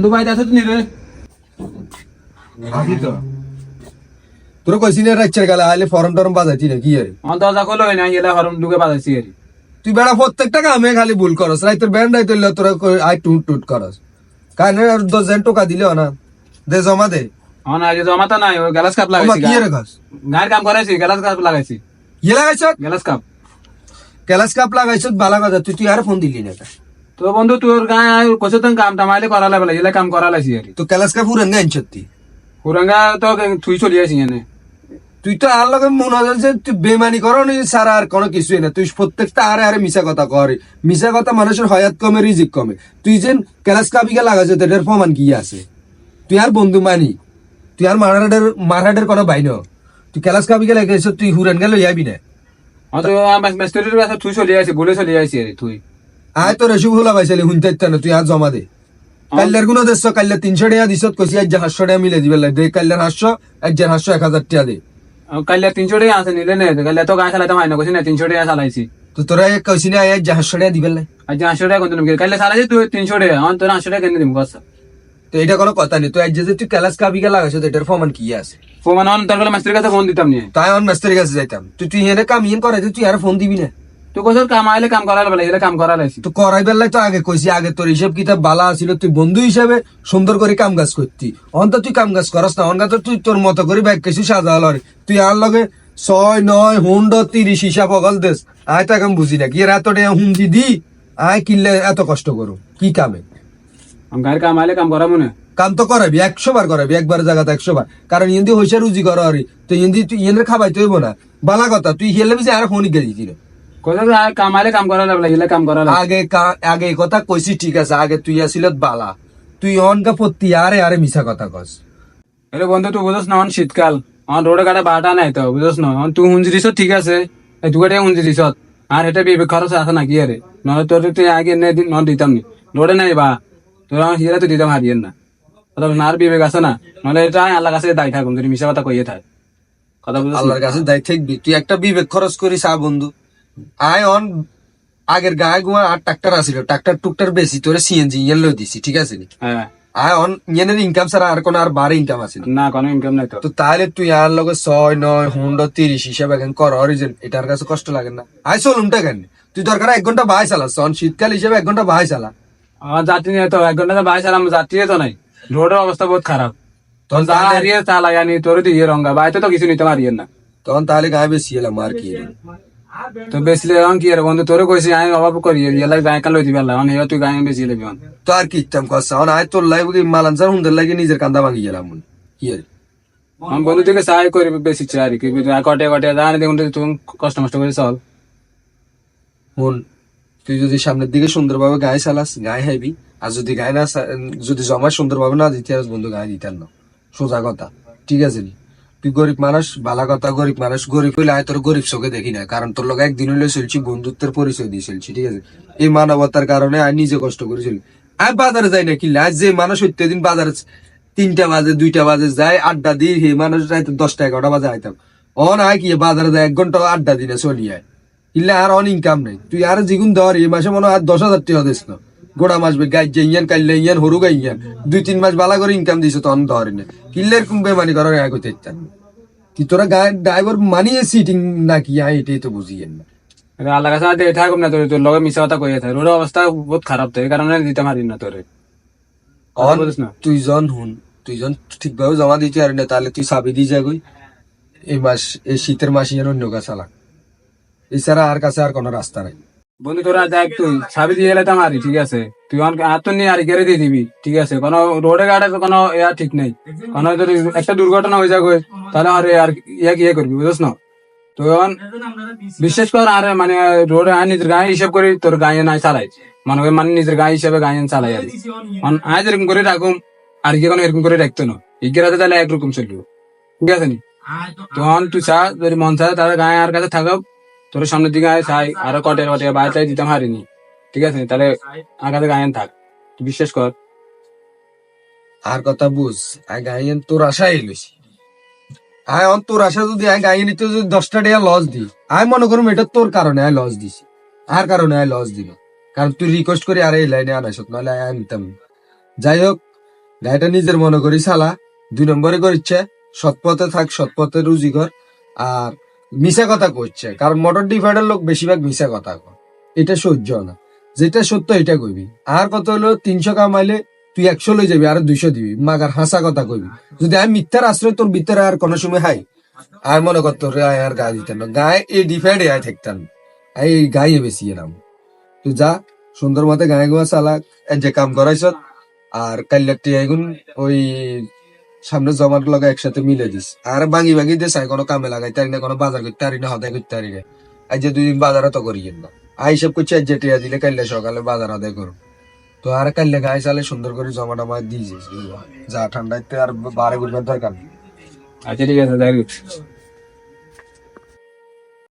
বন্ধু ভাই আছো নি রে। আছি তো। তোর কইছি না রাচ্চার গালে আইলে ফরম টরম বাজাইতি না কি আরে আমার দরজা খোলো না এলা হরম ঢুকে বাজাইছি আর তুই বেড়া প্রত্যেকটা কামে খালি ভুল করস রাই তোর ব্যান্ড রাইতে তোরা আই টুট টুট করস। কানে আর দশ হাজার টাকা দিলে না দে জমা দে। আমার আগে জমাতা নাই ওই গ্যালাস কাপ লাগাইছি কি রে গাছ গায়ের কাম করাইছি গ্যালাস কাপ লাগাইছি। ইয়ে লাগাইছ? Glass cup. ক্যালাস কাপ লাগাইছ বালা কথা তুই তুই আর ফোন দিলি না তো বন্ধু তোর গায়ে কইছ তো কাম টামাইলে করালে বলে এলা কাম করালাইছি আর। তো ক্যালাস কাপ উড়ান গাইন সত্যি হুরাঙ্গা তো তুই চলি আসি এনে। তুই তো আর লগে মনে যে তুই বেমানি করো নি সারা আর কোনো কিছুই না। তুই প্রত্যেকটা আরে আরে মিশা কথা করে মিশা কথা মানুষের হয়াত কমে রিজিক কমে। তুই যেন ক্যালাস কাপিকে লাগাইছ তোদের প্রমাণ কি আছে? তুই আর বন্ধু মানি। তুই আর মারহাটের মারহাটের কোনো বাইন তুই ক্যালাস কাপিকে লাগাইছ তুই হুরান গেল যাবি না। তো তুই চলি আসি বলে চলি আসি আর তুই আয় তোর এসব হলা পাইছিলি হুনতে না তুই আর জমা দে। কাল্লারগুলো দেশ কাল্লা তিনশো টাকা দিছ কইছি আজ হাতশো টাকা মিলে দিবে দে কাল্লার হাতশো আজ হাতশো এক হাজার টাকা দে। কাইলে তিনশো টাকা আছে নিলে নে কাইলে তো গায়ে চালাইতে হয় না কইছি না তিনশো টাকা চালাইছি। তো তোরা কইছি না আজ হাতশো টাকা দিবে লাই আজ আটশো টাকা কোন কাইলে চালাইছি তুই তিনশো টাকা আমার তোর আটশো টাকা কেন দিম কস। তো এটা কোনো কথা নেই তুই আজ যে তুই ক্যালাস কাপিকে লাগাইছ তো এটার প্রমাণ কি আছে? ফোন অন তোর কাছে ফোন দিতাম নিয়ে তাই অন মাস্টারের কাছে যাইতাম। তুই তুই এনে কাম ইন করাই তুই আর ফোন দিবি না। তুই কইছ কাম আইলে কাম করালে বলে এলে কাম করালাইছি তো করাই বেলাই তো আগে কইছি আগে তোর হিসাব কিতাব বালা আছিল তুই বন্ধু হিসাবে সুন্দর করে কাম কাজ করতি অন্ত তুই কাম কাজ করস না অনগা তো তুই তোর মতো করে ব্যাগ কিছু সাজা হল তুই আর লগে ছয় নয় হুন্ড তিরিশ হিসাব অগল দেশ আয় তো এখন বুঝি না কি এত টাকা হুম দিদি আয় কিনলে এত কষ্ট করো কি কামে? আমি গায়ের কাম আইলে কাম করা মনে কাম তো করাবি একশো বার করাবি একবার জায়গাতে একশো বার কারণ ইন্দি হইসা রুজি করো আরে তো ইন্দি তুই ইয়েনের খাবাই তো না। বালা কথা তুই হেলে বিছে আর ফোন গেছি কইছ কাম করালে বলে কাম আগে আগে কথা কইছি ঠিক আছে আগে তুই আসিল বালা। তুই অনকা পত্তি আরে আরে মিছা কথা কস। আরে বন্ধু তুই বুঝছ না অন শীতকাল। আমার রোডে কাটা বাটা নাই তো বুঝছ না। অন তুই হুঞ্জি দিছ ঠিক আছে। দুটো টাকা হুঞ্জি দিছ। আর এটা বিবে খরচ আছে নাকি আরে? নয় তোর তুই আগে নে দি- নয় দিতাম নি। রোডে নাই বা তোর আমার হিরা তো দিতাম হারিয়েন না। কথা না আর বিবেক আছে না। নহলে এটা আল্লাহ কাছে দায়ী থাকুন মিশা কথা কইয়ে থাক। কথা বুঝছ আল্লাহর কাছে দায় থাকবি। তুই একটা বিবেক খরচ করিস আ বন্ধু। আয় অন আগের গায়ে গুয়া আর ট্রাক্টর আসিল ট্রাক্টর টুকটার বেশি তোরে সিএনজি ইয়েন লই দিছি ঠিক আছে নি? হ্যাঁ। আয় অন ইয়েনের ইনকাম ছাড়া আর কোন আর বারে ইনকাম আছে না? কোনো ইনকাম নাই তো। তাহলে তুই আর লগে ছয় নয় হুন্ড তিরিশ হিসাবে এখন কর অরিজিন এটার কাছে কষ্ট লাগে না। আয় চলুনটা কেন? তুই দরকার এক ঘণ্টা বাহাই চালাস অন শীতকাল হিসেবে এক ঘণ্টা বাহাই চালা। আমার যাত্রী নিয়ে তো এক ঘণ্টা বাইশ সালাম যাত্রী তো নাই। রোডের অবস্থা বহুত খারাপ। তখন যা হারিয়ে চা লাগানি তোর দিয়ে রঙ্গা বাইতে তো কিছু নিতে পারিয়েন না। তখন তাহলে গায়ে বেশি এলাম আর কি তো বেচলে এখন কি আর বন্ধু? তোরে কইছি আমি অভাব করি এলা গায়ে কাল পারলাম এখন তুই গায়ে বেশি লেবি এখন। তো আর কি ইচ্ছাম কষ্ট অন আয় তোর লাগে মালান স্যার হুন্দের লাগে নিজের কান্দা ভাঙি গেলাম কি আর? আমি বন্ধু থেকে সাহায্য করি বেশি আর কি। কটে কটে জানি দেখুন তুমি কষ্ট মষ্ট করে চল। হন তুই যদি সামনের দিকে সুন্দরভাবে গায়ে চালাস গায়ে হাইবি আর যদি গায়ে না যদি জমা সুন্দরভাবে না দিতে বন্ধু গায়ে দিতেন না। সোজা কথা। ঠিক আছে নি? তুই গরিব মানুষ, বালা কথা, গরিব মানুষ, গরিব হইলে আয় তোর গরিব চোখে দেখি না। কারণ তোর লোক একদিন হইলে চলছি, বন্ধুত্বের পরিচয় দিয়ে চলছি, ঠিক আছে? এই মানবতার কারণে আমি নিজে কষ্ট করে চলি। আর বাজারে যাই না কিনলে আজ যে মানুষ দিন বাজারে তিনটা বাজে, দুইটা বাজে যায়, আড্ডা দিই হে মানুষ রাইতে দশটা, এগারোটা বাজে আইতাম। অন আয় কি বাজারে যায় এক ঘণ্টা আড্ডা দিনে চলি আয়। ইল্লে আর অন ইনকাম নাই। তুই আর জিগুন ধর, এই মাসে মনে হয় আর দশ হাজার টাকা দিস না। গোড়া মাস গাই যে ইয়ান কাইলে ইয়ান হরু গাই ইয়ান দুই তিন মাস বালা করে ইনকাম দিছ তখন ধরে না কিল্লে এরকম বেমানি করার আগে করতে ইচ্ছা কি তোরা গায়ে ড্রাইভার মানিয়ে সিটিং নাকি আয় এটাই তো বুঝিয়েন না। আল্লাহ কাছে দিয়ে থাকুম না তোর তোর লগে মিশা কথা কইয়ে থাকে। রোডের অবস্থা বহুত খারাপ তো এই কারণে দিতে পারি না তোরে। তুই জন হুন তুই জন ঠিকভাবে জমা দিতে পারি না তাহলে তুই সাবি দিয়ে যাগই এই মাস এই শীতের মাস অন্য কাছে চালাক এছাড়া আর কাছে আর কোনো রাস্তা নাই। বন্ধু তোরা দেখ তুই। সাবি দিয়ে এলে মারি ঠিক আছে? তুই হাত তো নিয়ে আর গেড়ে দিয়ে দিবি ঠিক আছে? কোনো রোডে গাড়ে কোনো ইয়া ঠিক নেই। কোনো যদি একটা দুর্ঘটনা হয়ে যাবে তাহলে আর আর ইয়া কি ইয়ে করবি বুঝছ না? তো বিশেষ কর আর মানে রোডে আর নিজের গায়ে হিসাব করি তোর গায়ে নাই চালাই। মনে করি মানে নিজের গায়ে হিসাবে গায়ে চালাই আর আজ এরকম করে রাখুম আর কি কোনো এরকম করে রাখতো না। ইগেরাতে তাহলে একরকম চলবে। ঠিক আছে নি? তখন তুই চা যদি মন চায় তাহলে গায়ে আর কাছে থাকো তোর সামনের দিকে আয়, চাই। আরও কটে কটে বাইরে চাই, দিতাম হারিনি। ঠিক আছে, তাহলে আগাতে গায়েন থাক। বিশ্বাস কর। আর কথা বুঝ আয় গাইয়েন তোর আশা এলিছি আয়, অন তোর আশা যদি আয় যদি দশটা লস দি। আয়, মনে এটা তোর কারণে আয় লস দিছি। আর কারণে আয় লস দিল। কারণ তুই রিকোয়েস্ট করে আরে এই লাইনে আনাইছ, নাহলে আয় আনতাম। যাই হোক, গাড়িটা নিজের মনে করি চালা দুই নম্বরে করিচ্ছে সৎ পথে থাক সৎ পথে রুজি কর। আর মিশা কথা করছে, কারণ মোটর ডিভাইডার লোক বেশিরভাগ মিশা কথা কর এটা সহ্য না। যেটা সত্য এটা কইবি। আর কত হলো? তিনশো কামাইলে তুই একশো লই যাবি, আর দুইশো দিবি। মাগার হাসা কথা কইবি। যদি আমি মিথ্যার আশ্রয়, তোর ভিতরে আর কোনো সময় হাই? আর মনে করতো রে আর গায়ে দিতেন না। গায়ে এই ডিফাইডে আয় থাকতাম। এই গায়ে বেশি এরাম তুই যা, সুন্দর মতে গায়ে গোয়া চালাক যে কাম করাইছ, আর কাল্লাটি এগুন ওই সামনে জমাট লগা একসাথে মিলে দিস। আর ভাঙি ভাঙি দে কোনো কামে লাগাই, তারি না, কোনো বাজার করতে পারি না হদায় করতে পারি না। আজ যে দুই দিন বাজার তো করি না। আই সব করছি, আজ টিয়া দিলে কাল্লা সকালে বাজার আদায় করুন তো আর কাইলে গায়ে চালে সুন্দর করে জমা টমা দিয়ে যা ঠান্ডাতে আর বারে ঘুরবেন দরকার। আচ্ছা ঠিক আছে।